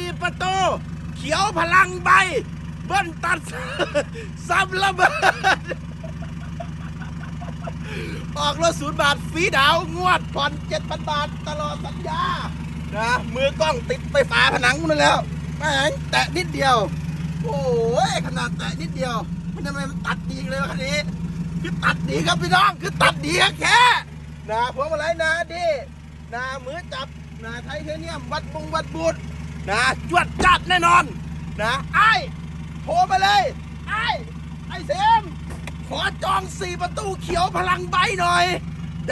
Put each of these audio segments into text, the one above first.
ีประตู เขียวพลังใบ เบิ้ลตัดซ้ำระเบิด ออกรถศูนย์บาทฟรีดาวงวดผ่อนเจ็ดพันบาทตลอดสัญญา นะ มือกล้องติดไปฝาผนังนั่นแล้วแม่งแตะนิดเดียว โอ้ยขนาดแตะนิดเดียว มันทำไมมันตัดดีเลยวะคันนี้ คือตัดดีครับพี่น้อง คือตัดดีกับแค่นะพวงมาลัยนะดินะมือจับนะไทเทเนียม วัดบุงวัดบุตร นะจวดจัดแน่นอนนะไอ้โทรมาเลยไอ้ไอ้เซมขอจองสี่ประตูเขียวพลังใบหน่อย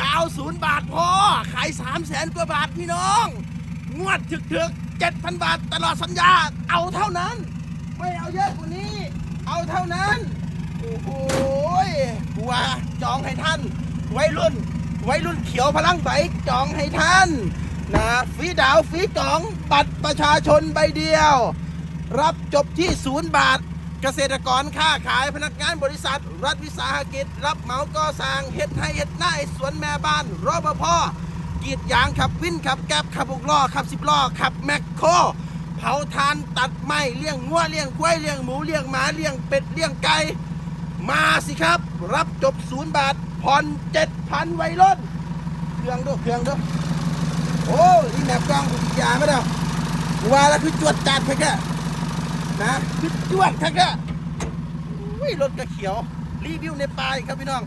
ดาวศูนย์บาทพอ ขายสามแสนกว่าบาทพี่น้อง งวดถึกถึกเจ็ดพันบาทตลอดสัญญา เอาเท่านั้น ไม่เอาเยอะกว่านี้ เอาเท่านั้น โอ้โหยบัวจองให้ท่าน ไวัยรุ่น ไวัยรุ่นเขียวพลังใบจองให้ท่าน นะฟีดาวฟรีจองบัตรประชาชนใบเดียว รับจบที่ศูนย์บาท เกษตรกรค้าขายพนักงานบริษัท รัฐวิสาหกิจ รับเหมาก่อสร้างเฮ็ดให้เฮ็ดหน้าสวนแม่บ้านรปภกีดยางขับวินขับแก๊บขับบุกล้อขับสิบล้อขับแมคโครเผาทานตัดไม้เลี้ยงงัวเลี้ยงควายเลี้ยงหมูเลี้ยงหมาเลี้ยงเป็ดเลี้ยงไก่มาสิครับ รับจบศูนย์บาทผ่อนเจ็ดพันไวรุ่นเครื่องด้วยเครื่องด้วย โอ้ยแมบกล้องกูกินยาไม่ได้ว่าแล้วคือจวดจัดไปแค่นะคือจวดแค่แค่รถกระเขียว รีวิวในปลายครับพี่น้อง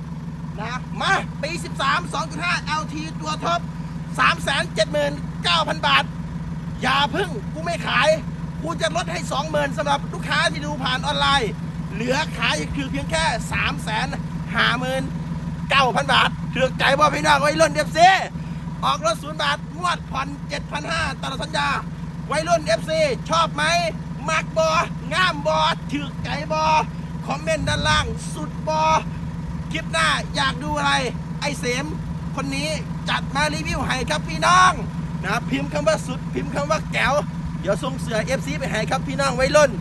นะมาปี 13 2.5 LT ตัวท็อป379,000 บาท อย่าพึ่งกูไม่ขาย กูจะลดให้ 20,000สำหรับลูกค้าที่ดูผ่านออนไลน์ เหลือขายคือเพียงแค่ 3 5 9 0 0 0 บาทเถือกใจว่าพี่น้องไว้รุ่นเดฟซี ออกรถศูนย์บาทงวดผ่อน7,500ตลอดสัญญาไว้รุ่น FC ชอบไหม มักบองามบอถือกใจบอ คอมเมนต์ด้านล่าง สุดบอ คลิปหน้าอยากดูอะไร ไอเสม คนนี้จัดมารีวิวให้ครับพี่น้องนะพิมพ์คำว่าสุด พิมพ์คำว่าแก้ว เดี๋ยวส่งเสือ FC ไปให้ครับพี่น้องไว้รุ่น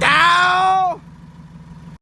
เจ้า